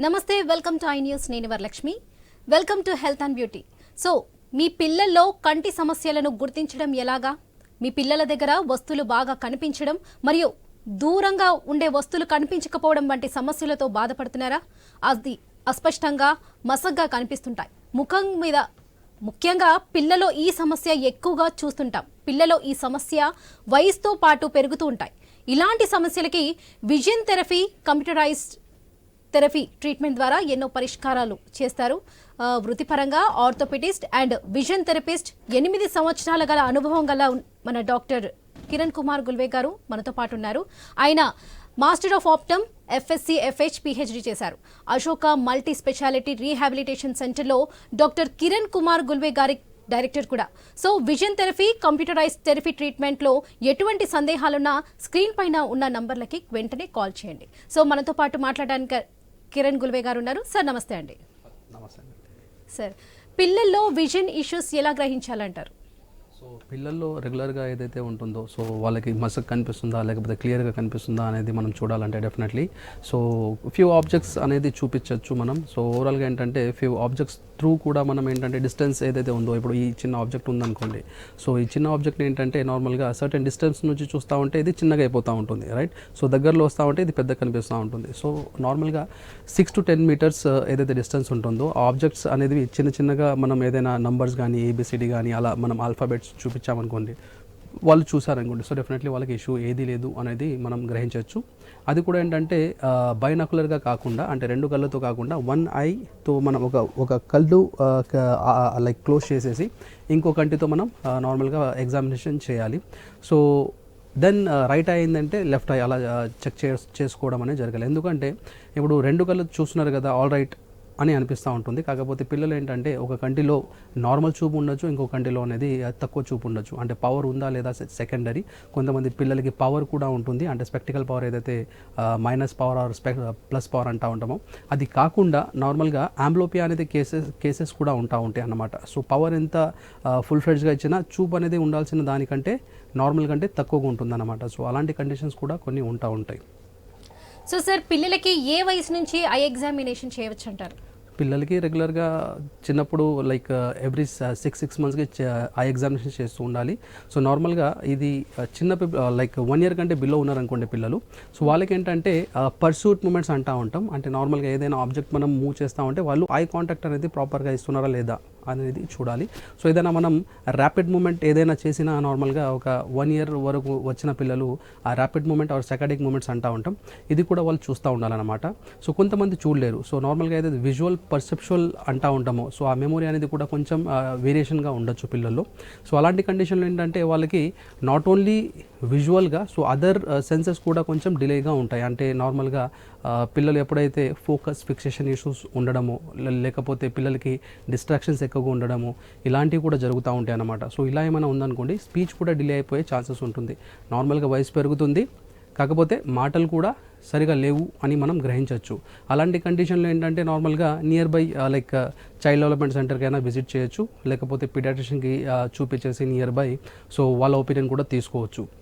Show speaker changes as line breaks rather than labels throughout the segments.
నమస్తే welcome to I news నేను Varalakshmi. Welcome to health and beauty. So మీ పిల్లల్లో కంటి సమస్యలను గుర్తించడం ఎలాగా? మీ పిల్లల దగ్గర వస్తువులు బాగా కనిపించడం మరియు దూరంగా ఉండే వస్తువులు కనిపించకపోవడం వంటి సమస్యలతో బాధపడుతున్నారా? అది అస్పష్టంగా మసగ్గా కనిపిస్తుంటాయి. ముఖం మీద ముఖ్యంగా పిల్లలో ఈ సమస్య ఎక్కువగా చూస్తుంటాం. పిల్లలో ఈ సమస్య వయసుతో పాటు పెరుగుతూ ఉంటాయి. ఇలాంటి సమస్యలకి vision therapy computerised therapy treatment ద్వారా ఎన్నో పరిష్కారాలు చేస్తారు. వృత్తిపరంగా ఆర్థోపెడిస్ట్ అండ్ విజన్ థెరపిస్ట్ ఎనిమిది సంవత్సరాల గల అనుభవం గల మన డాక్టర్ కిరణ్ కుమార్ గుల్వే గారు మనతో పాటు ఉన్నారు. ఆయన master of optom FSC FH PhD చేశారు. అశోక మల్టీ స్పెషాలిటీ రీహాబిలిటేషన్ సెంటర్లో డాక్టర్ కిరణ్ కుమార్ గుల్వే గారి డైరెక్టర్ కూడా. So vision therapy computerise therapy ట్రీట్మెంట్లో ఎటువంటి సందేహాలున్నా స్క్రీన్ పైన ఉన్న నంబర్లకి వెంటనే కాల్ చేయండి. సో మనతో పాటు మాట్లాడడానికి కిరణ్ గుల్వే గారు ఉన్నారు. సార్ నమస్తే అండి.
నమస్తే
సార్ పిల్లల్లో విజన్ ఇష్యూస్ ఎలా గ్రహించాలంటారు?
సో పిల్లల్లో రెగ్యులర్గా ఏదైతే ఉంటుందో సో వాళ్ళకి మసక్ కనిపిస్తుందా లేకపోతే క్లియర్గా కనిపిస్తుందా అనేది మనం చూడాలంటే డెఫినెట్లీ. సో ఫ్యూ ఆబ్జెక్ట్స్ అనేది చూపించవచ్చు మనం. సో ఓవరాల్గా ఏంటంటే ఫ్యూ ఆబ్జెక్ట్స్ త్రూ కూడా మనం ఏంటంటే డిస్టెన్స్ ఏదైతే ఉందో ఇప్పుడు ఈ చిన్న ఆబ్జెక్ట్ ఉందనుకోండి. సో ఈ చిన్న ఆబ్జెక్ట్ ఏంటంటే నార్మల్గా సర్టెన్ డిస్టెన్స్ నుంచి చూస్తూ ఉంటే ఇది చిన్నగా అయిపోతూ ఉంటుంది రైట్ సో దగ్గరలో వస్తూ ఉంటే ఇది పెద్ద కనిపిస్తూ ఉంటుంది. సో నార్మల్గా సిక్స్ టు టెన్ మీటర్స్ ఏదైతే డిస్టెన్స్ ఉంటుందో ఆబ్జెక్ట్స్ అనేది చిన్న చిన్నగా మనం ఏదైనా నంబర్స్ కానీ ఏబిసిడి కానీ అలా మనం ఆల్ఫాబెట్స్ చూపించామనుకోండి వాళ్ళు చూసారనుకోండి సో డెఫినెట్లీ వాళ్ళకి ఇష్యూ ఏది లేదు అనేది మనం గ్రహించవచ్చు. అది కూడా ఏంటంటే బైనాకులర్గా కాకుండా అంటే రెండు కళ్ళతో కాకుండా వన్ ఐతో మనం ఒక ఒక కళ్ళు లైక్ క్లోజ్ చేసేసి ఇంకో కంటితో మనం నార్మల్గా ఎగ్జామినేషన్ చేయాలి. సో దెన్ రైట్ ఐ అయిందంటే లెఫ్ట్ ఐ అలా చెక్ చే చేసుకోవడం అనేది జరగాలి. ఎందుకంటే ఇప్పుడు రెండు కళ్ళు చూస్తున్నారు కదా ఆల్ రైట్ అని అనిపిస్తూ ఉంటుంది. కాకపోతే పిల్లలు ఏంటంటే ఒక కంటిలో నార్మల్ చూపు ఉండొచ్చు ఇంకో కంటిలో అనేది తక్కువ చూపు ఉండొచ్చు. అంటే పవర్ ఉందా లేదా సెకండరీ కొంతమంది పిల్లలకి పవర్ కూడా ఉంటుంది. అంటే స్పెక్టికల్ పవర్ ఏదైతే minus power or spec plus power అంటూ ఉంటామో అది కాకుండా నార్మల్గా ఆంబ్లోపియా అనేది కేసెస్ కేసెస్ కూడా ఉంటా ఉంటాయి అన్నమాట. సో పవర్ ఎంత ఫుల్ ఫ్లెడ్జ్గా ఇచ్చినా చూపు అనేది ఉండాల్సిన దానికంటే నార్మల్ కంటే తక్కువగా ఉంటుందన్నమాట. సో అలాంటి కండిషన్స్ కూడా కొన్ని ఉంటా ఉంటాయి.
సో సార్ పిల్లలకి ఏ వయసు నుంచి ఐ ఎగ్జామినేషన్ చేయవచ్చు అంటారు
పిల్లలకి రెగ్యులర్గా చిన్నప్పుడు లైక్ ఎవ్రీ సిక్స్ సిక్స్ మంత్స్కి ఐ ఎగ్జామినేషన్ చేస్తూ ఉండాలి. సో నార్మల్గా ఇది uh, చిన్న లైక్ వన్ ఇయర్ కంటే బిలో ఉన్నారనుకోండి పిల్లలు. సో వాళ్ళకి ఏంటంటే పర్సూట్ uh, మూమెంట్స్ అంటూ ఉంటాం. అంటే నార్మల్గా ఏదైనా ఆబ్జెక్ట్ మనం మూవ్ చేస్తూ ఉంటే వాళ్ళు ఐ కాంటాక్ట్ అనేది ప్రాపర్గా ఇస్తున్నారా లేదా? అనేది చూడాలి. సో ఏదైనా మనం ర్యాపిడ్ మూమెంట్ ఏదైనా చేసినా నార్మల్గా ఒక వన్ ఇయర్ వరకు వచ్చిన పిల్లలు ఆ rapid movement or saccadic movements అంటూ ఉంటాం. ఇది కూడా వాళ్ళు చూస్తూ ఉండాలన్నమాట. సో కొంతమంది చూడలేరు. సో నార్మల్గా ఏదైతే విజువల్ పర్సెప్చువల్ అంటూ ఉంటామో సో ఆ మెమొరీ అనేది కూడా కొంచెం వేరియేషన్గా ఉండొచ్చు పిల్లల్లో. సో అలాంటి కండిషన్లో ఏంటంటే వాళ్ళకి నాట్ ఓన్లీ విజువల్గా సో అదర్ సెన్సెస్ కూడా కొంచెం డిలేగా ఉంటాయి. అంటే నార్మల్గా పిల్లలు ఎప్పుడైతే ఫోకస్ ఫిక్సేషన్ ఇష్యూస్ ఉండడమో లేకపోతే పిల్లలకి డిస్ట్రాక్షన్స్ ఎక్కువగా ఉండడము ఇలాంటివి కూడా జరుగుతూ ఉంటాయి అన్నమాట. సో ఇలా ఏమైనా ఉందనుకోండి స్పీచ్ కూడా డిలే అయిపోయే ఛాన్సెస్ ఉంటుంది. నార్మల్గా వయసు పెరుగుతుంది. కాకపోతే మాటలు కూడా సరిగా లేవు అని మనం గ్రహించవచ్చు. అలాంటి కండిషన్లో ఏంటంటే నార్మల్గా nearby like child development సెంటర్కి అయినా విజిట్ చేయొచ్చు. లేకపోతే పీడియాట్రిషియన్కి చూపించేసి నియర్ బై సో వాళ్ళ ఒపీనియన్ కూడా తీసుకోవచ్చు.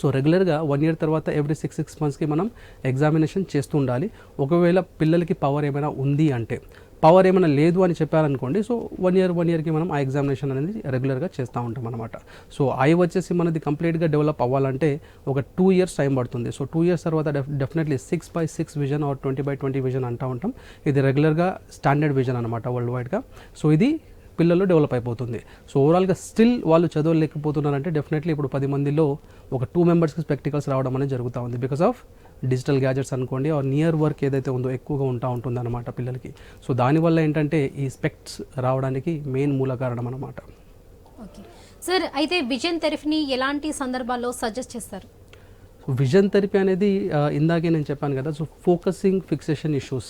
సో రెగ్యులర్గా వన్ ఇయర్ తర్వాత ఎవ్రీ సిక్స్ సిక్స్ మంత్స్కి మనం ఎగ్జామినేషన్ చేస్తూ ఉండాలి. ఒకవేళ పిల్లలకి పవర్ ఏమైనా ఉంది అంటే పవర్ ఏమైనా లేదు అని చెప్పారనుకోండి సో వన్ ఇయర్ వన్ ఇయర్కి మనం ఆ ఎగ్జామినేషన్ అనేది రెగ్యులర్గా చేస్తూ ఉంటాం అనమాట సో ఐ వచ్చేసి మనది కంప్లీట్గా డెవలప్ అవ్వాలంటే ఒక టూ ఇయర్స్ టైం పడుతుంది. సో టూ ఇయర్స్ తర్వాత definitely six by six vision or twenty by twenty vision అంటూ ఉంటాం. ఇది రెగ్యులర్గా స్టాండర్డ్ విజన్ అనమాట వరల్డ్ వైడ్గా. సో ఇది పిల్లలు డెవలప్ అయిపోతుంది. సో ఓవరాల్గా స్టిల్ వాళ్ళు చదవలేకపోతున్నారంటే డెఫినెట్లీ ఇప్పుడు పది మందిలో ఒక టూ మెంబర్స్కి స్పెక్టికల్స్ రావడం అనేది జరుగుతూ ఉంది బికాస్ ఆఫ్ డిజిటల్ గ్యాజెట్స్ అనుకోండి ఆర్ నియర్ వర్క్ ఏదైతే ఉందో ఎక్కువగా ఉంటా ఉంటుంది అనమాట పిల్లలకి. సో దానివల్ల ఏంటంటే ఈ స్పెక్ట్స్ రావడానికి మెయిన్ మూల కారణం అనమాట
సార్ అయితే విజన్ థెరపీని ఎలాంటి సందర్భాల్లో సజెస్ట్ చేస్తారు?
విజన్ థెరపీ అనేది ఆ, ఇందాకే నేను చెప్పాను కదా సో ఫోకసింగ్ ఫిక్సేషన్ ఇష్యూస్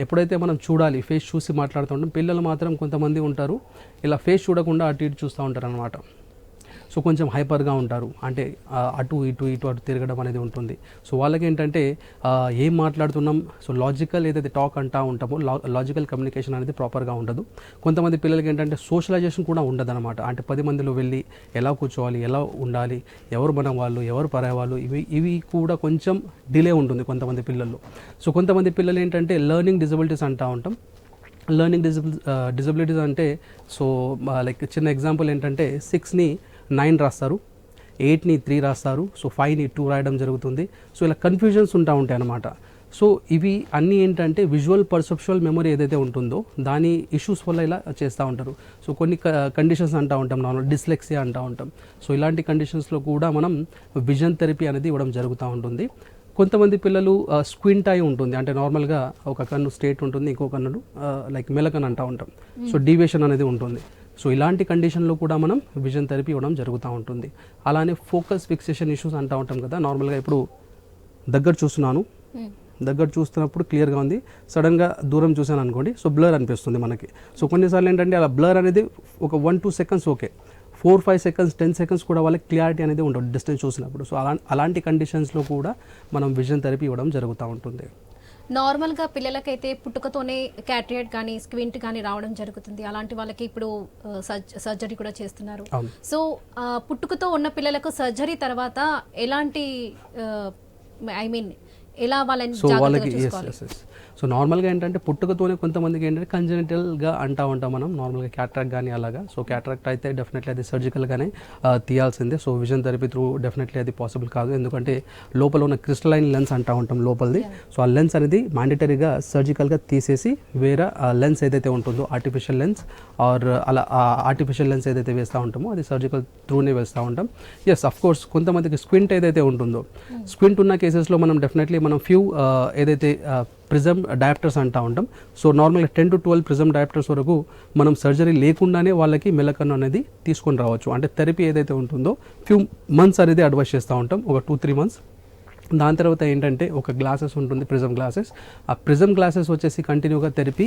ఎప్పుడైతే మనం చూడాలి ఫేస్ చూసి మాట్లాడుతూ ఉంటాం పిల్లలు మాత్రం కొంతమంది ఉంటారు. ఇలా ఫేస్ చూడకుండా అటు ఇటు చూస్తూ ఉంటారు అనమాట సో కొంచెం హైపర్గా ఉంటారు. అంటే అటు ఇటు ఇటు అటు తిరగడం అనేది ఉంటుంది. సో వాళ్ళకి ఏంటంటే ఏం మాట్లాడుతున్నాం సో లాజికల్ ఏదైతే టాక్ అంటా ఉంటామో లాజికల్ కమ్యూనికేషన్ అనేది ప్రాపర్గా ఉండదు. కొంతమంది పిల్లలకి ఏంటంటే సోషలైజేషన్ కూడా ఉండదు అనమాట అంటే పది మందిలో వెళ్ళి ఎలా కూర్చోవాలి ఎలా ఉండాలి ఎవరు మన వాళ్ళు ఎవరు పరే వాళ్ళు ఇవి ఇవి కూడా కొంచెం డిలే ఉంటుంది కొంతమంది పిల్లల్లో. సో కొంతమంది పిల్లలు ఏంటంటే లెర్నింగ్ డిజబిలిటీస్ అంటూ ఉంటాం. లెర్నింగ్ డిజబిల్ డిజబిలిటీస్ అంటే సో లైక్ చిన్న ఎగ్జాంపుల్ ఏంటంటే సిక్స్ని నైన్ రాస్తారు ఎయిట్ని త్రీ రాస్తారు సో ఫైవ్ని టూ రాయడం జరుగుతుంది. సో ఇలా కన్ఫ్యూజన్స్ ఉంటా ఉంటాయి అన్నమాట. సో ఇవి అన్నీ ఏంటంటే విజువల్ పర్సెప్షువల్ మెమరీ ఏదైతే ఉంటుందో దాని ఇష్యూస్ వల్ల ఇలా చేస్తూ ఉంటారు. సో కొన్ని కండిషన్స్ అంటూ ఉంటాం నార్మల్ డిస్లెక్సియా అంటూ ఉంటాం. సో ఇలాంటి కండిషన్స్లో కూడా మనం విజన్ థెరపీ అనేది ఇవ్వడం జరుగుతూ ఉంటుంది. కొంతమంది పిల్లలు స్క్వింట్ అయి ఉంటుంది. అంటే నార్మల్గా ఒక కన్ను స్టేట్ ఉంటుంది ఇంకో కన్ను లైక్ మెలకన్ అంటూ ఉంటాం. సో డీవియేషన్ అనేది ఉంటుంది. సో ఇలాంటి కండిషన్లో కూడా మనం విజన్ థెరపీ ఇవ్వడం జరుగుతూ ఉంటుంది. అలానే ఫోకస్ ఫిక్సేషన్ ఇష్యూస్ అంటూ ఉంటాం కదా నార్మల్గా ఇప్పుడు దగ్గర చూస్తున్నాను. దగ్గర చూస్తున్నప్పుడు క్లియర్గా ఉంది. సడన్గా దూరం చూసాను అనుకోండి సో బ్లర్ అనిపిస్తుంది మనకి. సో కొన్నిసార్లు ఏంటంటే అలా బ్లర్ అనేది ఒక one two seconds okay. Four five seconds ten seconds కూడా వాళ్ళకి క్లియారిటీ అనేది ఉండదు డిస్టెన్స్ చూసినప్పుడు. సో అలా అలాంటి కండిషన్స్లో కూడా మనం విజన్ థెరపీ ఇవ్వడం జరుగుతూ ఉంటుంది.
నార్మల్గా పిల్లలకైతే పుట్టుకతోనే క్యాట్రియేట్ కానీ స్క్వింట్ కానీ రావడం జరుగుతుంది. అలాంటి వాళ్ళకి ఇప్పుడు సర్జరీ కూడా చేస్తున్నారు. సో పుట్టుకతో ఉన్న పిల్లలకు సర్జరీ తర్వాత ఎలాంటి ఐ మీన్ ఎలా వాళ్ళని
సో నార్మల్గా ఏంటంటే పుట్టుకతోనే కొంతమందికి ఏంటంటే కంజెనిటల్గా అంటా ఉంటాం మనం. నార్మల్గా క్యాట్రాక్ట్ కానీ అలాగా. సో క్యాట్రాక్ట్ అయితే డెఫినెట్లీ అది సర్జికల్గానే తీయాల్సిందే. So vision therapy through definitely అది పాసిబుల్ కాదు. ఎందుకంటే లోపల ఉన్న క్రిస్టలైన్ లెన్స్ అంటా ఉంటాం లోపలిది. సో ఆ లెన్స్ అనేది మ్యాండేటరీగా సర్జికల్గా తీసేసి వేరే లెన్స్ ఏదైతే ఉంటుందో ఆర్టిఫిషియల్ లెన్స్ ఆర్ అలా ఆర్టిఫిషియల్ లెన్స్ ఏదైతే వేస్తూ ఉంటామో అది సర్జికల్ త్రూనే వేస్తూ ఉంటాం. ఎస్ అఫ్ కోర్స్ కొంతమందికి స్క్వింట్ ఏదైతే ఉంటుందో స్క్వింట్ ఉన్న కేసెస్లో మనం డెఫినెట్లీ మనం ఫ్యూ ఏదైతే ప్రిజమ్ డయాప్టర్స్ అంటూ ఉంటాం. సో నార్మల్గా ten to twelve prism diopters వరకు మనం సర్జరీ లేకుండానే వాళ్ళకి మెలకన్ను అనేది తీసుకొని రావచ్చు. అంటే థెరపీ ఏదైతే ఉంటుందో ఫ్యూ మంత్స్ అనేది అడ్వైస్ చేస్తూ ఉంటాం. ఒక టూ త్రీ మంత్స్ దాని తర్వాత ఏంటంటే ఒక గ్లాసెస్ ఉంటుంది ప్రిజమ్ గ్లాసెస్. ఆ ప్రిజమ్ గ్లాసెస్ వచ్చేసి కంటిన్యూగా థెరపీ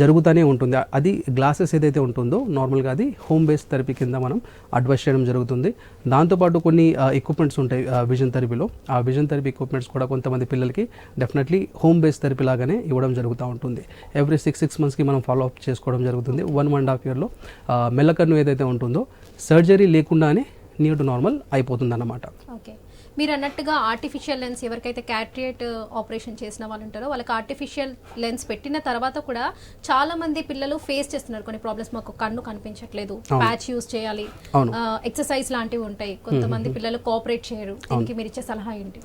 జరుగుతూనే ఉంటుంది. అది గ్లాసెస్ ఏదైతే ఉంటుందో నార్మల్గా అది హోమ్ బేస్ థెరపీ కింద మనం అడ్వైస్ చేయడం జరుగుతుంది. దాంతోపాటు కొన్ని ఎక్విప్మెంట్స్ ఉంటాయి విజన్ థెరపీలో. ఆ విజన్ థెరపీ ఎక్విప్మెంట్స్ కూడా కొంతమంది పిల్లలకి డెఫినెట్లీ హోమ్ బేస్ థెరపీ లాగానే ఇవ్వడం జరుగుతూ ఉంటుంది. ఎవ్రీ సిక్స్ సిక్స్ మంత్స్కి మనం ఫాలో అప్ చేసుకోవడం జరుగుతుంది. వన్ వన్ అండ్ హాఫ్ ఇయర్లో మెల్లకన్ను ఏదైతే ఉంటుందో సర్జరీ లేకుండానే నియర్ టు నార్మల్ అయిపోతుంది అన్నమాట
ఓకే మీరు అన్నట్టుగా ఆర్టిఫిషియల్ లెన్స్ ఎవరికైతే క్యాట్రియేట్ ఆపరేషన్ చేసిన వాళ్ళు ఉంటారో వాళ్ళకి ఆర్టిఫిషియల్ లెన్స్ పెట్టిన తర్వాత కూడా చాలా మంది పిల్లలు ఫేస్ చేస్తున్నారు. కొన్ని ప్రాబ్లమ్స్ మాకు కన్ను కనిపించట్లేదు. ప్యాచ్ యూస్ చేయాలి. ఎక్సర్సైజ్ లాంటివి ఉంటాయి. కొంతమంది పిల్లలు కోఆపరేట్ చేయరు. దీనికి మీరు ఇచ్చే సలహా ఏంటి?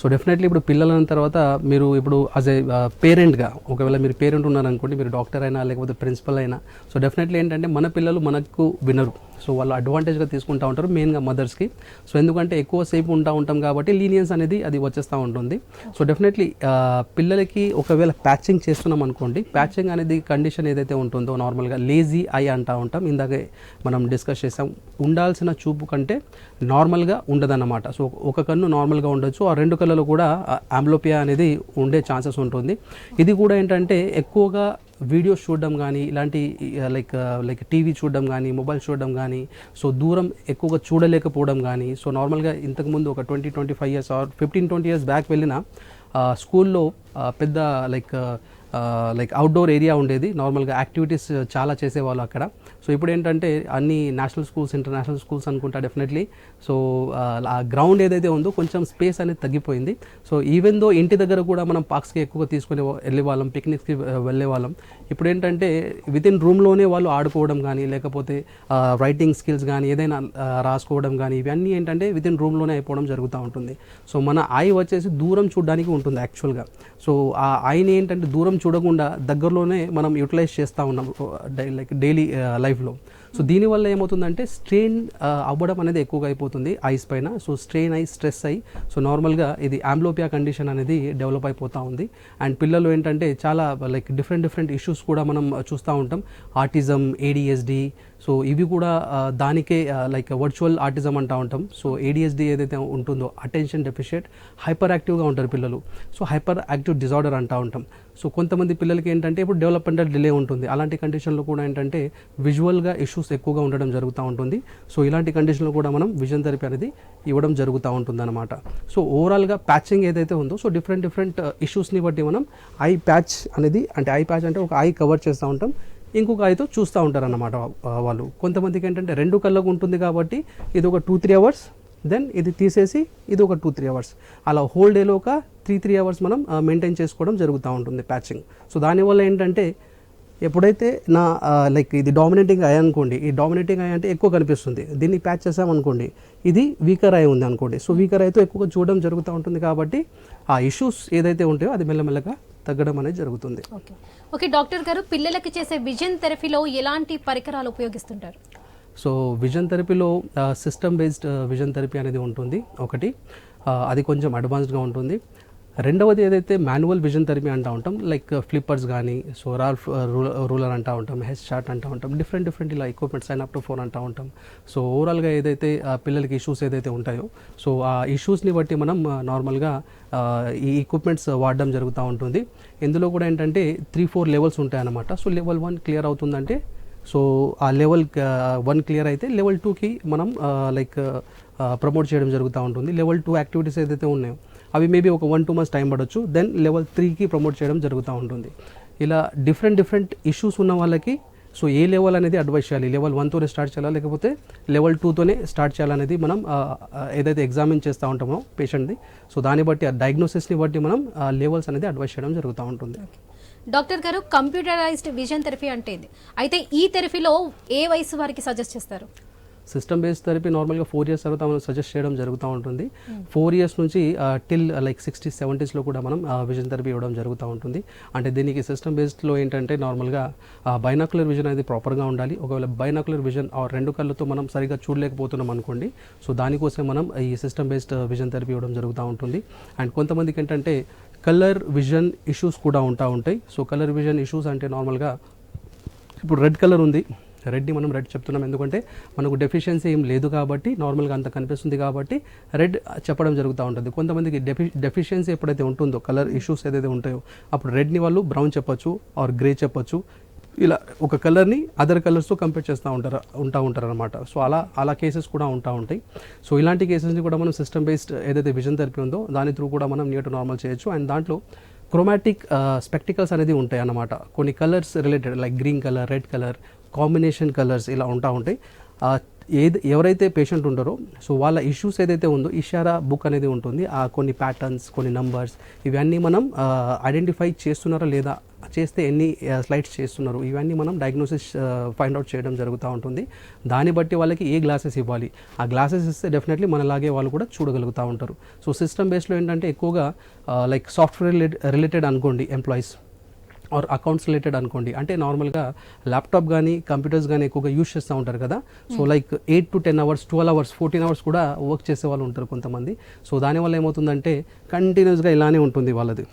సో డెఫినెట్లీ ఇప్పుడు పిల్లల తర్వాత మీరు ఇప్పుడు యాజ్ ఏ పేరెంట్గా ఒకవేళ మీరు పేరెంట్ ఉన్నారనుకోండి మీరు డాక్టర్ అయినా లేకపోతే ప్రిన్సిపల్ అయినా సో డెఫినెట్లీ ఏంటంటే మన పిల్లలు మనకు వినరు. సో వాళ్ళు అడ్వాంటేజ్గా తీసుకుంటూ ఉంటారు మెయిన్గా మదర్స్కి సో ఎందుకంటే ఎక్కువసేపు ఉంటా ఉంటాం కాబట్టి లీనియన్స్ అనేది అది వచ్చేస్తూ ఉంటుంది. సో డెఫినెట్లీ పిల్లలకి ఒకవేళ ప్యాచింగ్ చేస్తున్నాం అనుకోండి ప్యాచింగ్ అనేది కండిషన్ ఏదైతే ఉంటుందో నార్మల్గా లేజీ ఐ అంటూ ఉంటాం. ఇందాకే మనం డిస్కస్ చేసాం ఉండాల్సిన చూపు కంటే నార్మల్గా ఉండదన్నమాట. సో ఒక కన్ను నార్మల్గా ఉండొచ్చు ఆ రెండు కళ్ళలో కూడా ఆంబ్లోపియా అనేది ఉండే ఛాన్సెస్ ఉంటుంది. ఇది కూడా ఏంటంటే ఎక్కువగా వీడియోస్ చూడడం కానీ ఇలాంటి లైక్ లైక్ టీవీ చూడడం కానీ మొబైల్ చూడడం కానీ సో దూరం ఎక్కువగా చూడలేకపోవడం కానీ సో నార్మల్గా ఇంతకుముందు ఒక twenty twenty five years or fifteen twenty years back వెళ్ళిన స్కూల్లో పెద్ద లైక్ లైక్ అవుట్డోర్ ఏరియా ఉండేది. నార్మల్గా యాక్టివిటీస్ చాలా చేసేవాళ్ళు అక్కడ. సో ఇప్పుడు ఏంటంటే అన్ని నేషనల్ స్కూల్స్ ఇంటర్నేషనల్ స్కూల్స్ అనుకుంటా డెఫినెట్లీ సో ఆ గ్రౌండ్ ఏదైతే ఉందో కొంచెం స్పేస్ అనేది తగ్గిపోయింది. సో ఈవెన్ దో ఇంటి దగ్గర కూడా మనం పార్క్స్కి ఎక్కువగా తీసుకునే వెళ్ళే వాళ్ళం పిక్నిక్స్కి వెళ్ళే వాళ్ళం ఇప్పుడు ఏంటంటే విత్ ఇన్ రూమ్లోనే వాళ్ళు ఆడుకోవడం కానీ లేకపోతే రైటింగ్ స్కిల్స్ కానీ ఏదైనా రాసుకోవడం కానీ ఇవన్నీ ఏంటంటే విత్ ఇన్ రూమ్లోనే అయిపోవడం జరుగుతూ ఉంటుంది. సో మన ఐ వచ్చేసి దూరం చూడడానికి ఉంటుంది యాక్చువల్గా సో ఆ ఐని ఏంటంటే దూరం చూడకుండా దగ్గరలోనే మనం యూటిలైజ్ చేస్తూ ఉన్నాం లైక్ డైలీ లైఫ్లో సో దీనివల్ల ఏమవుతుందంటే స్ట్రెయిన్ అవ్వడం అనేది ఎక్కువగా అయిపోతుంది ఐస్ పైన. సో స్ట్రెయిన్ అయి స్ట్రెస్ అయ్యి సో నార్మల్గా ఇది ఆంబ్లోపియా కండిషన్ అనేది డెవలప్ అయిపోతూ ఉంది. అండ్ పిల్లలు ఏంటంటే చాలా లైక్ డిఫరెంట్ డిఫరెంట్ ఇష్యూస్ కూడా మనం చూస్తూ ఉంటాం. ఆర్టిజం ఏడిఎస్డి సో ఇవి కూడా దానికే లైక్ వర్చువల్ ఆర్టిజం అంటూ ఉంటాం. సో ఏడిఎస్డి ఏదైతే ఉంటుందో అటెన్షన్ డెఫిషియట్ హైపర్ యాక్టివ్గా ఉంటారు పిల్లలు. సో హైపర్ యాక్టివ్ డిజార్డర్ అంటూ ఉంటాం. సో కొంతమంది పిల్లలకి ఏంటంటే ఇప్పుడు డెవలప్మెంటల్ డిలే ఉంటుంది. అలాంటి కండిషన్లో కూడా ఏంటంటే విజువల్గా ఇష్యూస్ ఇష్యూస్ ఎక్కువగా ఉండడం జరుగుతూ ఉంటుంది. సో ఇలాంటి కండిషన్లో కూడా మనం విజన్ థెరపీ అనేది ఇవ్వడం జరుగుతూ ఉంటుంది అనమాట సో ఓవరాల్గా ప్యాచింగ్ ఏదైతే ఉందో సో డిఫరెంట్ డిఫరెంట్ ఇష్యూస్ని బట్టి మనం ఐ ప్యాచ్ అనేది అంటే ఐ ప్యాచ్ అంటే ఒక ఐ కవర్ చేస్తూ ఉంటాం. ఇంకొక ఐతో చూస్తూ ఉంటారన్నమాట వాళ్ళు. కొంతమందికి ఏంటంటే రెండు కళ్ళకు ఉంటుంది కాబట్టి ఇది ఒక టూ త్రీ అవర్స్ దెన్ ఇది తీసేసి ఇది ఒక టూ త్రీ అవర్స్ అలా హోల్ డేలో ఒక త్రీ త్రీ అవర్స్ మనం మెయింటైన్ చేసుకోవడం జరుగుతూ ఉంటుంది ప్యాచింగ్ సో దానివల్ల ఏంటంటే ఎప్పుడైతే నా లైక్ ఇది డామినేటింగ్ ఐ అనుకోండి ఈ డామినేటింగ్ ఐ అంటే ఎక్కువ కనిపిస్తుంది. దీన్ని ప్యాచ్ చేసామనుకోండి ఇది వీకర్ ఐ ఉంది అనుకోండి. సో వీకర్ ఐతో ఎక్కువగా చూడడం జరుగుతూ ఉంటుంది కాబట్టి ఆ ఇష్యూస్ ఏదైతే ఉంటాయో అది మెల్లమెల్లగా తగ్గడం అనేది జరుగుతుంది.
ఓకే. ఓకే డాక్టర్ గారు పిల్లలకి చేసే విజన్ థెరపీలో ఎలాంటి పరికరాలు ఉపయోగిస్తుంటారు?
సో విజన్ థెరపీలో సిస్టమ్ బేస్డ్ విజన్ థెరపీ అనేది ఉంటుంది. ఒకటి అది కొంచెం అడ్వాన్స్డ్గా ఉంటుంది. రెండవది ఏదైతే మాన్యువల్ విజన్ థెరపీ అంటూ ఉంటాం లైక్ ఫ్లిప్పర్స్ కానీ సో రాల్ఫ్ రూలర్ అంటూ ఉంటాం హెచ్ చార్ట్ అంటూ ఉంటాం డిఫరెంట్ డిఫరెంట్ ఇలా ఎక్విప్మెంట్స్ అయిన అప్ టు ఫోన్ అంటూ ఉంటాం. సో ఓవరాల్గా ఏదైతే పిల్లలకి ఇష్యూస్ ఏదైతే ఉంటాయో సో ఆ ఇష్యూస్ని బట్టి మనం నార్మల్గా ఈ ఎక్విప్మెంట్స్ వాడడం జరుగుతూ ఉంటుంది. ఇందులో కూడా ఏంటంటే త్రీ ఫోర్ లెవెల్స్ ఉంటాయన్నమాట. సో లెవెల్ వన్ క్లియర్ అవుతుందంటే సో ఆ లెవెల్ వన్ క్లియర్ అయితే లెవెల్ టూకి మనం లైక్ ప్రమోట్ చేయడం జరుగుతూ ఉంటుంది. లెవెల్ టూ యాక్టివిటీస్ ఏదైతే ఉన్నాయో అవి మేబీ ఒక వన్ టూ మంత్స్ టైం పడవచ్చు దెన్ లెవెల్ త్రీకి ప్రమోట్ చేయడం జరుగుతూ ఉంటుంది. ఇలా డిఫరెంట్ డిఫరెంట్ ఇష్యూస్ ఉన్న వాళ్ళకి సో ఏ లెవెల్ అనేది అడ్వైస్ చేయాలి? లెవెల్ వన్తోనే స్టార్ట్ చేయాలా? లేకపోతే లెవెల్ టూతోనే స్టార్ట్ చేయాలనేది మనం ఏదైతే ఎగ్జామిన్ చేస్తూ ఉంటామో పేషెంట్ది సో దాన్ని బట్టి ఆ డయాగ్నోసిస్ని బట్టి మనం లెవెల్స్ అనేది అడ్వైస్ చేయడం జరుగుతూ ఉంటుంది.
డాక్టర్ గారు కంప్యూటరైజ్డ్ విజన్ థెరపీ అంటే అయితే ఈ థెరపీలో ఏ వయసు వారికి సజెస్ట్ చేస్తారు?
సిస్టమ్ బేస్డ్ థెరపీ నార్మల్గా ఫోర్ ఇయర్స్ తర్వాత మనం సజెస్ట్ చేయడం జరుగుతూ ఉంటుంది. ఫోర్ ఇయర్స్ నుంచి టిల్ లైక్ సిక్స్టీ సెవెంటీస్లో కూడా మనం విజన్ థెరపీ ఇవ్వడం జరుగుతూ ఉంటుంది. అంటే దీనికి సిస్టమ్ బేస్డ్లో ఏంటంటే నార్మల్గా బైనాకులర్ విజన్ అనేది ప్రాపర్గా ఉండాలి. ఒకవేళ బైనాకులర్ విజన్ ఆ రెండు కళ్ళతో మనం సరిగా చూడలేకపోతున్నాం అనుకోండి సో దానికోసం మనం ఈ సిస్టమ్ బేస్డ్ విజన్ థెరపీ ఇవ్వడం జరుగుతూ ఉంటుంది. అండ్ కొంతమందికి ఏంటంటే కలర్ విజన్ ఇష్యూస్ కూడా ఉంటా ఉంటాయి. సో కలర్ విజన్ ఇష్యూస్ అంటే నార్మల్గా ఇప్పుడు రెడ్ కలర్ ఉంది. రెడ్ని మనం రెడ్ చెప్తున్నాం. ఎందుకంటే మనకు డెఫిషియన్సీ ఏం లేదు కాబట్టి నార్మల్గా అంత కనిపిస్తుంది కాబట్టి రెడ్ చెప్పడం జరుగుతూ ఉంటుంది. కొంతమందికి డెఫి డెఫిషియన్సీ ఎప్పుడైతే ఉంటుందో కలర్ ఇష్యూస్ ఏదైతే ఉంటాయో అప్పుడు రెడ్ని వాళ్ళు బ్రౌన్ చెప్పొచ్చు ఆర్ గ్రే చెప్పొచ్చు. ఇలా ఒక కలర్ని అదర్ కలర్స్తో కంపేర్ చేస్తూ ఉంటారు ఉంటా ఉంటారు అనమాట సో అలా అలా కేసెస్ కూడా ఉంటా ఉంటాయి. సో ఇలాంటి కేసెస్ని కూడా మనం సిస్టమ్ బేస్డ్ ఏదైతే విజన్ థెరపీ ఉందో దాని త్రూ కూడా మనం నియట్ నార్మల్ చేయొచ్చు. అండ్ దాంట్లో క్రోమాటిక్ స్పెక్టికల్స్ uh, అనేది ఉంటాయి అన్నమాట కొన్ని colours related like green colour red colour combination colours ఇలా ఉంటా ఉంటాయి. ఏది ఎవరైతే పేషెంట్ ఉంటారో సో వాళ్ళ ఇష్యూస్ ఏదైతే ఉందో ఇషారా బుక్ అనేది ఉంటుంది. ఆ కొన్ని ప్యాటర్న్స్ కొన్ని నంబర్స్ ఇవన్నీ మనం ఐడెంటిఫై చేస్తున్నారా లేదా చేస్తే ఎన్ని స్లైడ్స్ చేస్తున్నారు ఇవన్నీ మనం డయాగ్నోసిస్ ఫైండ్ అవుట్ చేయడం జరుగుతూ ఉంటుంది. దాన్ని బట్టి వాళ్ళకి ఏ గ్లాసెస్ ఇవ్వాలి? ఆ గ్లాసెస్ ఇస్తే డెఫినెట్లీ మనలాగే వాళ్ళు కూడా చూడగలుగుతూ ఉంటారు. సో సిస్టమ్ బేస్లో ఏంటంటే ఎక్కువగా లైక్ సాఫ్ట్వేర్ రిలేటెడ్ అనుకోండి ఎంప్లాయీస్ ఆర్ అకౌంట్స్ రిలేటెడ్ అనుకోండి. అంటే నార్మల్గా ల్యాప్టాప్ కానీ కంప్యూటర్స్ కానీ ఎక్కువగా యూస్ చేస్తూ ఉంటారు కదా. So like eight to ten hours twelve hours fourteen hours కూడా వర్క్ చేసే వాళ్ళు ఉంటారు కొంతమంది. సో దానివల్ల ఏమవుతుందంటే కంటిన్యూస్గా ఇలానే ఉంటుంది వాళ్ళది.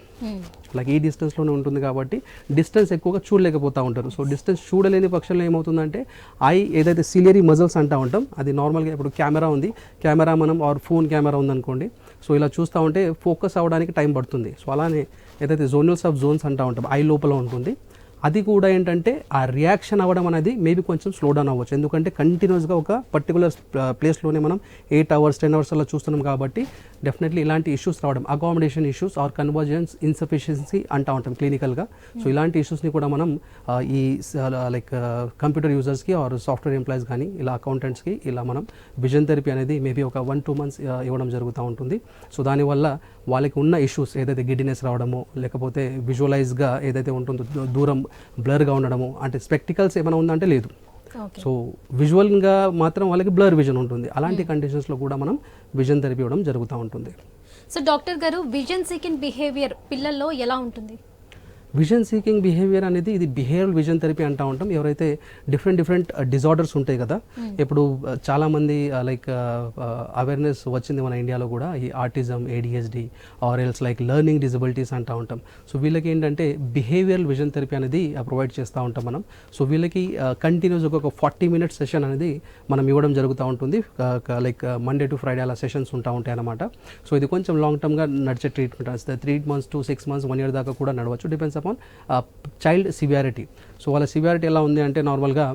లైక్ ఈ డిస్టెన్స్లోనే ఉంటుంది కాబట్టి డిస్టెన్స్ ఎక్కువగా చూడలేకపోతూ ఉంటారు. సో డిస్టెన్స్ చూడలేని పక్షంలో ఏమవుతుందంటే ఐ ఏదైతే సిలియరీ మజిల్స్ అంటూ ఉంటాం అది నార్మల్గా ఇప్పుడు కెమెరా ఉంది. కెమెరా మనం ఆర్ ఫోన్ కెమెరా ఉందనుకోండి. సో ఇలా చూస్తూ ఉంటే ఫోకస్ అవ్వడానికి టైం పడుతుంది. సో అలానే ఏదైతే జోనల్స్ ఆఫ్ జోన్స్ అంటూ ఉంటాం ఐ లోపల ఉంటుంది. అది కూడా ఏంటంటే ఆ రియాక్షన్ అవ్వడం అనేది మేబీ కొంచెం స్లో డౌన్ అవ్వచ్చు. ఎందుకంటే కంటిన్యూస్గా ఒక పర్టికులర్ ప్లేస్లోనే uh, మనం ఎయిట్ అవర్స్ టెన్ అవర్స్ అలా చూస్తున్నాం కాబట్టి డెఫినెట్లీ ఇలాంటి ఇష్యూస్ రావడం accommodation issues or convergence insufficiency అంటూ ఉంటాం క్లినికల్గా సో ఇలాంటి ఇష్యూస్ని కూడా మనం uh, ఈ లైక్ కంప్యూటర్ యూజర్స్కి ఆర్ సాఫ్ట్వేర్ ఎంప్లాయీస్ కానీ ఇలా అకౌంటెంట్స్కి ఇలా మనం విజన్ థెరపీ అనేది మేబీ ఒక వన్ టూ మంత్స్ ఇవ్వడం జరుగుతూ ఉంటుంది. సో దానివల్ల వాళ్ళకి ఉన్న ఇష్యూస్ ఏదైతే గిడ్డినెస్ రావడమో లేకపోతే విజువలైజ్గా ఏదైతే ఉంటుందో దూరం బ్లర్గా ఉండడము అంటే స్పెక్టికల్స్ ఏమైనా ఉందంటే లేదు. సో విజువల్గా మాత్రం వాళ్ళకి బ్లర్ విజన్ ఉంటుంది. అలాంటి కండిషన్స్లో కూడా మనం విజన్ థెరపీ ఇవ్వడం జరుగుతూ ఉంటుంది.
సో డాక్టర్ గారు విజన్ సీకింగ్ బిహేవియర్ పిల్లల్లో ఎలా ఉంటుంది?
విజన్ సీకింగ్ బిహేవియర్ అనేది ఇది బిహేవియరల్ విజన్ థెరపీ అంటూ ఉంటాం. ఎవరైతే డిఫరెంట్ డిఫరెంట్ డిజార్డర్స్ ఉంటాయి కదా ఇప్పుడు uh, చాలా మంది లైక్ అవేర్నెస్ వచ్చింది మన ఇండియాలో కూడా ఈ autism ADSD or else like learning disabilities అంటూ ఉంటాం. సో వీళ్ళకి ఏంటంటే బిహేవియరల్ విజన్ థెరపీ అనేది ప్రొవైడ్ చేస్తూ ఉంటాం మనం. సో వీళ్ళకి కంటిన్యూస్ ఒక ఫార్టీ మినిట్స్ సెషన్ అనేది మనం ఇవ్వడం జరుగుతూ ఉంటుంది. లైక్ మండే టు ఫ్రైడే అలా సెషన్స్ ఉంటా ఉంటాయి అనమాట సో ఇది కొంచెం లాంగ్ టర్మ్గా నడిచే treatment three months to six months one year దాకా కూడా నడవచ్చు. Depends upon child severity so వాళ్ళ సివియారిటీ ఎలా ఉంది అంటే నార్మల్గా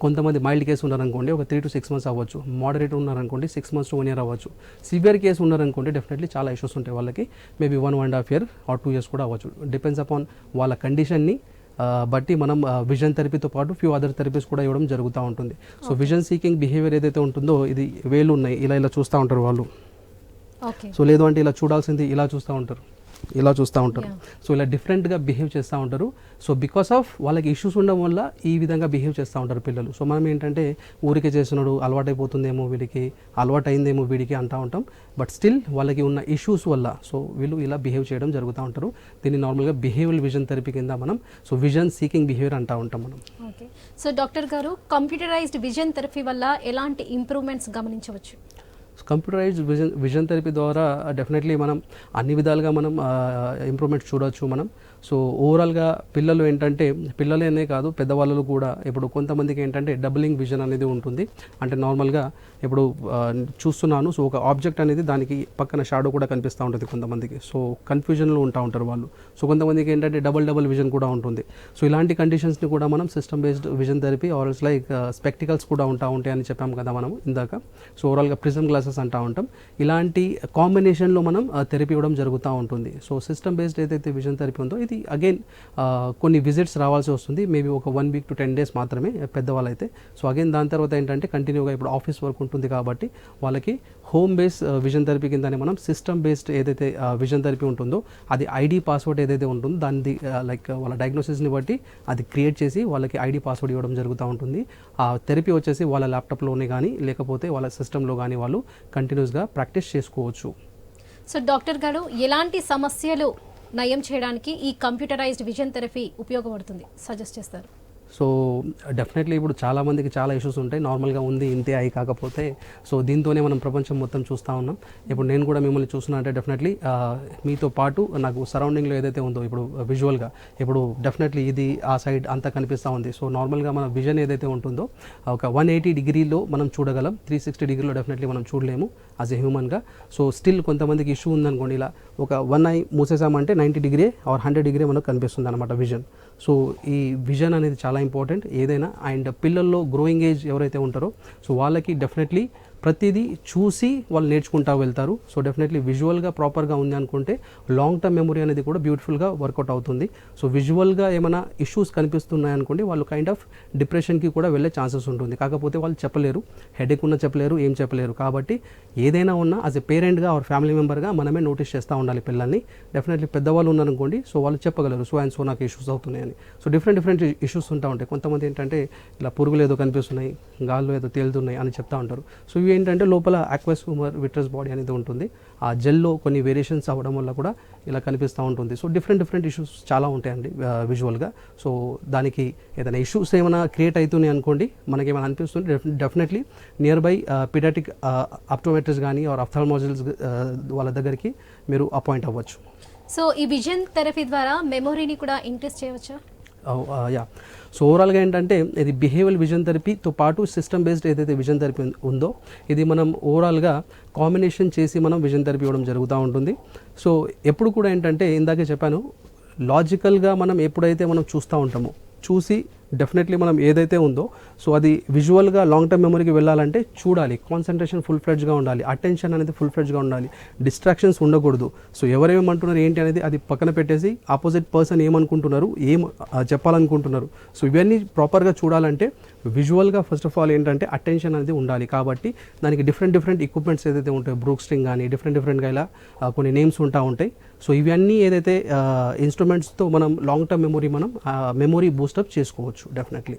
కొంతమంది మైల్డ్ కేసు ఉన్నారనుకోండి ఒక త్రీ టు సిక్స్ మంత్స్ అవ్వచ్చు. మోడరేట్ ఉన్నారనుకోండి six months to one year అవ్వచ్చు. సివియర్ కేసు ఉన్నారనుకోండి డెఫినెట్లీ చాలా ఇష్యూస్ ఉంటాయి వాళ్ళకి. Maybe one one and half year or two years కూడా అవ్వచ్చు. డిపెండ్స్ అపాన్ వాళ్ళ కండిషన్ని ఆ, బట్టి మనం విజన్ థెరపీతో పాటు ఫ్యూ అదర్ థెరపీస్ కూడా ఇవ్వడం జరుగుతూ ఉంటుంది. సో విజన్ సీకింగ్ బిహేవియర్ ఏదైతే ఉంటుందో ఇది వేలు ఉన్నాయి. ఇలా ఇలా చూస్తూ ఉంటారు వాళ్ళు. సో లేదు అంటే ఇలా చూడాల్సింది ఇలా చూస్తూ ఉంటారు. ఇలా చూస్తూ ఉంటారు. సో ఇలా డిఫరెంట్గా బిహేవ్ చేస్తూ ఉంటారు. సో బికాస్ ఆఫ్ వాళ్ళకి ఇష్యూస్ ఉండడం వల్ల ఈ విధంగా బిహేవ్ చేస్తూ ఉంటారు పిల్లలు. సో మనం ఏంటంటే ఊరికే చేస్తున్నాడు అలవాటైపోతుందేమో వీడికి అలవాటు అయిందేమో వీడికి అంటూ ఉంటాం. బట్ స్టిల్ వాళ్ళకి ఉన్న ఇష్యూస్ వల్ల సో వీళ్ళు ఇలా బిహేవ్ చేయడం జరుగుతూ ఉంటారు. దీన్ని నార్మల్గా బిహేవియల్ విజన్ థెరపీ కింద మనం సో విజన్ సీకింగ్ బిహేవియర్ అంటూ ఉంటాం మనం.
ఓకే సో డాక్టర్ గారు కంప్యూటరైజ్డ్ విజన్ థెరపీ వల్ల ఎలాంటి ఇంప్రూవ్మెంట్స్ గమనించవచ్చు?
కంప్యూటరైజ్డ్ విజన్ విజన్ థెరపీ ద్వారా డెఫినెట్లీ మనం అన్ని విధాలుగా మనం ఇంప్రూవ్మెంట్ చూడొచ్చు మనం. సో ఓవరాల్గా పిల్లలు ఏంటంటే పిల్లలేనే కాదు పెద్దవాళ్ళు కూడా ఇప్పుడు కొంతమందికి ఏంటంటే డబులింగ్ విజన్ అనేది ఉంటుంది. అంటే నార్మల్గా ఇప్పుడు చూస్తున్నాను సో ఒక ఆబ్జెక్ట్ అనేది దానికి పక్కన షాడో కూడా కనిపిస్తూ ఉంటుంది కొంతమందికి. సో కన్ఫ్యూజన్లో ఉంటా ఉంటారు వాళ్ళు. సో కొంతమందికి ఏంటంటే డబల్ డబల్ విజన్ కూడా ఉంటుంది. సో ఇలాంటి కండిషన్స్ని కూడా మనం system based vision therapy or else like spectacles కూడా ఉంటా ఉంటాయి అని చెప్పాం కదా మనం ఇందాక. సో ఓవరాల్గా ప్రిజమ్ గ్లాసెస్ అంటూ ఉంటాం. ఇలాంటి కాంబినేషన్లో మనం థెరపీ ఇవ్వడం జరుగుతూ ఉంటుంది. సో సిస్టమ్ బేస్డ్ ఏదైతే విజన్ థెరపీ ఉందో ఇది అగైన్ కొన్ని విజిట్స్ రావాల్సి వస్తుంది. మేబీ ఒక one week to ten days మాత్రమే పెద్దవాళ్ళు అయితే సో అగైన్ దాని తర్వాత ఏంటంటే కంటిన్యూగా ఇప్పుడు ఆఫీస్ వర్క్ ఉంటుంది కాబట్టి వాళ్ళకి హోమ్ బేస్ విజన్ థెరపీ కిందనే మనం సిస్టమ్ బేస్డ్ ఏదైతే విజన్ థెరపీ ఉంటుందో అది ఐడి పాస్వర్డ్ ఏదైతే ఉంటుందో దాన్ని లైక్ వాళ్ళ డయాగ్నోసిస్ని బట్టి అది క్రియేట్ చేసి వాళ్ళకి ఐడి పాస్వర్డ్ ఇవ్వడం జరుగుతూ ఉంటుంది. ఆ థెరపీ వచ్చేసి వాళ్ళ ల్యాప్టాప్లోనే కానీ లేకపోతే వాళ్ళ సిస్టంలో కానీ వాళ్ళు కంటిన్యూస్గా ప్రాక్టీస్ చేసుకోవచ్చు.
సో డాక్టర్ గారు ఎలాంటి సమస్యలు నయం చేయడానికి ఈ కంప్యూటరైజ్డ్ విజన్ థెరపీ ఉపయోగపడుతుంది సజెస్ట్ చేస్తారు.
సో డెఫినెట్లీ ఇప్పుడు చాలామందికి చాలా ఇష్యూస్ ఉంటాయి. నార్మల్గా ఉంది ఇంతే అయి కాకపోతే సో దీంతోనే మనం ప్రపంచం మొత్తం చూస్తూ ఉన్నాం. ఇప్పుడు నేను కూడా మిమ్మల్ని చూస్తున్నా అంటే డెఫినెట్లీ మీతో పాటు నాకు సరౌండింగ్లో ఏదైతే ఉందో ఇప్పుడు విజువల్గా ఇప్పుడు డెఫినెట్లీ ఇది ఆ సైడ్ అంతా కనిపిస్తూ ఉంది. సో నార్మల్గా మన విజన్ ఏదైతే ఉంటుందో ఒక వన్ ఎయిటీ డిగ్రీలో మనం చూడగలం. త్రీ సిక్స్టీ డిగ్రీలో డెఫినెట్లీ మనం చూడలేము యాజ్ ఎ హ్యూమన్గా సో స్టిల్ కొంతమందికి ఇష్యూ ఉందనుకోండి ఇలా ఒక one eye మూసేసామంటే ninety degree or hundred degree మనకు కనిపిస్తుంది అనమాట విజన్ సో ఈ విజన్ అనేది చాలా ఇంపార్టెంట్ ఏదైనా అండ్ పిల్లల్లో గ్రోయింగ్ ఏజ్ ఎవరైతే ఉంటారో సో వాళ్ళకి డెఫినెట్లీ ప్రతిదీ చూసి వాళ్ళు నేర్చుకుంటా వెళ్తారు. సో డెఫినెట్లీ విజువల్గా ప్రాపర్గా ఉంది అనుకుంటే లాంగ్ టర్మ్ మెమరీ అనేది కూడా బ్యూటిఫుల్గా వర్కౌట్ అవుతుంది. సో విజువల్గా ఏమైనా ఇష్యూస్ కనిపిస్తున్నాయి అనుకోండి వాళ్ళు కైండ్ ఆఫ్ డిప్రెషన్కి కూడా వెళ్ళే ఛాన్సెస్ ఉంటుంది. కాకపోతే వాళ్ళు చెప్పలేరు. హెడేక్ ఉన్న చెప్పలేరు ఏం చెప్పలేరు. కాబట్టి ఏదైనా ఉన్నా యాజ్ ఎ పేరెంట్గా ఆర్ ఫ్యామిలీ మెంబర్గా మనమే నోటీస్ చేస్తూ ఉండాలి పిల్లల్ని. డెఫినెట్లీ పెద్దవాళ్ళు ఉన్నారనుకోండి సో వాళ్ళు చెప్పగలరు సో అండ్ సో నాకు ఇష్యూస్ అవుతున్నాయని. సో డిఫరెంట్ డిఫరెంట్ ఇష్యూస్ ఉంటా ఉంటాయి. కొంతమంది ఏంటంటే ఇలా పురుగులు ఏదో కనిపిస్తున్నాయి గాల్లో ఏదో తేలుతున్నాయి అని చెప్తా ఉంటారు. సో ఇవి ఏంటంటే లోపల అక్వస్ హ్యూమర్ విట్రస్ బాడీ అనేది ఉంటుంది. ఆ జెల్లో కొన్ని వేరియేషన్స్ అవ్వడం వల్ల కూడా ఇలా కనిపిస్తూ ఉంటుంది. సో డిఫరెంట్ డిఫరెంట్ ఇష్యూస్ చాలా ఉంటాయండి విజువల్గా సో దానికి ఏదైనా ఇష్యూస్ ఏమైనా క్రియేట్ అవుతున్నాయి అనుకోండి మనకి ఏమైనా అనిపిస్తుంది definitely near by paediatric optometrists కానీ ఆర్ అఫ్థాల్మాలజిల్స్ వాళ్ళ దగ్గరికి మీరు అపాయింట్ అవ్వచ్చు.
సో ఈ విజన్ థెరపీ ద్వారా మెమొరీని కూడా ఇంక్రీస్ చేయవచ్చా?
యా. సో ఓవరాల్గా ఏంటంటే ఇది బిహేవియల్ విజన్ థెరపీతో పాటు సిస్టమ్ బేస్డ్ ఏదైతే విజన్ థెరపీ ఉందో ఇది మనం ఓవరాల్గా కాంబినేషన్ చేసి మనం విజన్ థెరపీ ఇవ్వడం జరుగుతూ ఉంటుంది. సో ఎప్పుడు కూడా ఏంటంటే ఇందాకే చెప్పాను లాజికల్గా మనం ఎప్పుడైతే మనం చూస్తూ ఉంటామో చూసి డెఫినెట్లీ మనం ఏదైతే ఉందో సో అది విజువల్గా లాంగ్ టర్మ్ మెమరీకి వెళ్ళాలంటే చూడాలి. కాన్సన్ట్రేషన్ ఫుల్ ఫ్లెడ్జ్గా ఉండాలి. అటెన్షన్ అనేది ఫుల్ ఫ్లెడ్జ్గా ఉండాలి. డిస్ట్రాక్షన్స్ ఉండకూడదు. సో ఎవరేమంటున్నారు ఏంటి అనేది అది పక్కన పెట్టేసి ఆపోజిట్ పర్సన్ ఏమనుకుంటున్నారు? ఏం చెప్పాలనుకుంటున్నారు? సో ఇవన్నీ ప్రాపర్గా చూడాలంటే విజువల్గా ఫస్ట్ ఆఫ్ ఆల్ ఏంటంటే అటెన్షన్ అనేది ఉండాలి. కాబట్టి దానికి డిఫరెంట్ డిఫరెంట్ ఎక్విప్మెంట్స్ ఏదైతే ఉంటాయో బ్రూక్ స్ట్రింగ్ కానీ డిఫరెంట్ డిఫరెంట్గా ఇలా కొన్ని నేమ్స్ ఉంటా ఉంటాయి. సో ఇవన్నీ ఏదైతే ఇన్స్ట్రుమెంట్స్తో మనం లాంగ్ టర్మ్ మెమొరీ మనం మెమొరీ బూస్టప్ చేసుకోవచ్చు డెఫినెట్లీ